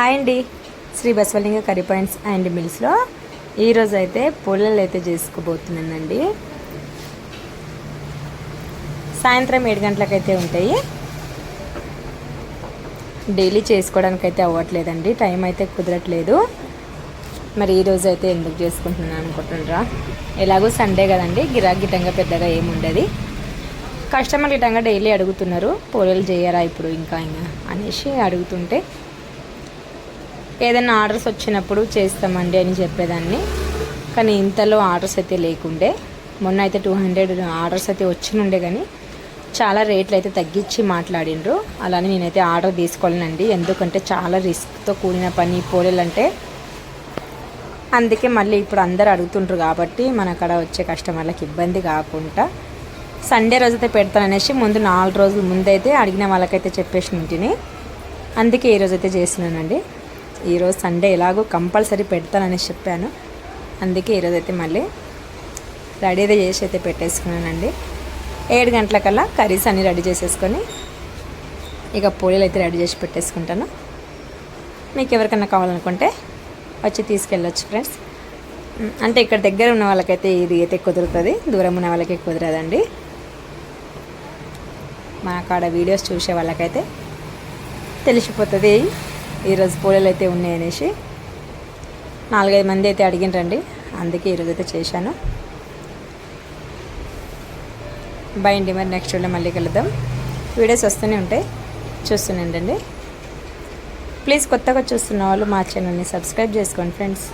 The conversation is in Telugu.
హాయ్ అండి. Sri Basavalinga curry points and మిల్స్లో ఈరోజు అయితే పుల్లలు అయితే చేసుకోబోతున్నానండి. సాయంత్రం ఏడు గంటలకైతే ఉంటాయి. డైలీ చేసుకోవడానికి అయితే అవ్వట్లేదండి. టైం అయితే కుదరట్లేదు. మరి ఈరోజు అయితే ఎందుకు చేసుకుంటున్నాను అనుకుంటున్నారా? ఎలాగో సండే కదండి. గిరాక్ పెద్దగా ఏముండదు. కస్టమర్లు ఇటంగా డైలీ అడుగుతున్నారు పూలలు చేయరా ఇప్పుడు ఇంకా ఇంకా? అనేసి అడుగుతుంటే ఏదైనా ఆర్డర్స్ వచ్చినప్పుడు చేస్తామండి అని చెప్పేదాన్ని. కానీ ఇంతలో ఆర్డర్స్ అయితే లేకుండే. మొన్న అయితే టూ హండ్రెడ్ ఆర్డర్స్ అయితే వచ్చినుండే కానీ చాలా రేట్లు అయితే తగ్గించి మాట్లాడిండ్రు. అలానే నేనైతే ఆర్డర్ తీసుకోలేనండి. ఎందుకంటే చాలా రిస్క్తో కూడిన పని పోలేలంటే. అందుకే మళ్ళీ ఇప్పుడు అందరు అడుగుతుండ్రు కాబట్టి మన అక్కడ వచ్చే కస్టమర్లకు ఇబ్బంది కాకుండా సండే రోజైతే పెడతాననేసి ముందు నాలుగు రోజుల ముందైతే అడిగిన వాళ్ళకైతే చెప్పేసి ఇంటిని అందుకే ఈరోజు అయితే చేస్తున్నానండి. ఈరోజు సండే ఎలాగో కంపల్సరీ పెడతాననేసి చెప్పాను. అందుకే ఈరోజు అయితే మళ్ళీ రెడీ అయితే చేసి అయితే పెట్టేసుకున్నానండి. ఏడు గంటలకల్లా కర్రీస్ అన్నీ రెడీ చేసేసుకొని ఇక పూరీలు అయితే రెడీ చేసి పెట్టేసుకుంటాను. మీకు ఎవరికైనా కావాలనుకుంటే వచ్చి తీసుకెళ్ళొచ్చు ఫ్రెండ్స్. అంటే ఇక్కడ దగ్గర ఉన్న వాళ్ళకైతే ఇది అయితే కుదురుతుంది. దూరం ఉన్న వాళ్ళకి కుదరదండి. మా కాడ వీడియోస్ చూసే వాళ్ళకైతే తెలిసిపోతుంది. ఈరోజు పూలలు అయితే ఉన్నాయనేసి నాలుగైదు మంది అయితే అడిగినరండి. అందుకే ఈరోజు అయితే చేశాను. బై అండి మరి నెక్స్ట్ వీడియో మళ్ళీ కలుద్దాం. వీడియోస్ వస్తూనే ఉంటాయి. చూస్తుండండి ప్లీజ్ కొత్తగా చూస్తున్న వాళ్ళు మా ఛానల్ని సబ్స్క్రైబ్ చేసుకోండి ఫ్రెండ్స్